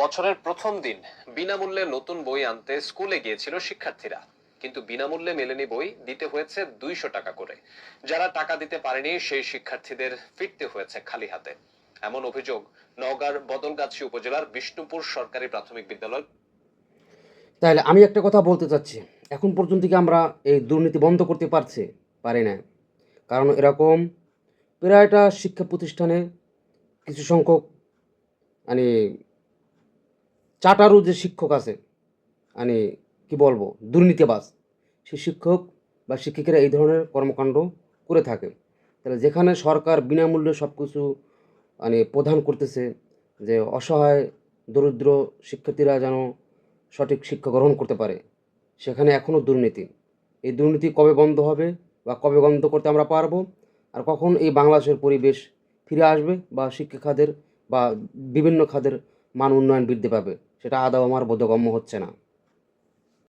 বছরের প্রথম দিন, বিনামূল্যে নতুন বই আনতে স্কুলে গিয়েছিল শিক্ষার্থীরা। কিন্তু বিনামূল্যে মেলেনি বই, দিতে হয়েছে দুইশো টাকা করে। যারা টাকা দিতে পারেনি, সেই শিক্ষার্থীদের ফিরতে হয়েছে খালি হাতে। এমন অভিযোগ নওগাঁর বদলগাছি উপজেলার বিষ্ণুপুর সরকারি প্রাথমিক বিদ্যালয় তাহলে আমি একটা কথা বলতে চাচ্ছি। এখন পর্যন্ত কি আমরা এই দুর্নীতি বন্ধ করতে পারছি? পারি না কারণ এরকম প্রায়টা শিক্ষা প্রতিষ্ঠানে কিছু সংখ্যক মানে চাটারু যে শিক্ষক আছে মানে কি বলব, দুর্নীতিবাজ সেই শিক্ষক বা শিক্ষিকারা এই ধরনের কর্মকাণ্ড করে থাকে। তাহলে যেখানে সরকার বিনামূল্যে সব কিছু মানে প্রদান করতেছে, যে অসহায়, দরিদ্র শিক্ষার্থীরা যেন সঠিক শিক্ষা গ্রহণ করতে পারে, সেখানে এখনও দুর্নীতি। এই দুর্নীতি কবে বন্ধ হবে বা কবে বন্ধ করতে আমরা পারব? আর কখন এই বাংলাদেশের পরিবেশ ফিরে আসবে বা শিক্ষা খাতের বা বিভিন্ন খাদের মান উন্নয়ন বৃদ্ধি পাবে? সেটা আদৌ আমার বোধগম্য হচ্ছে না।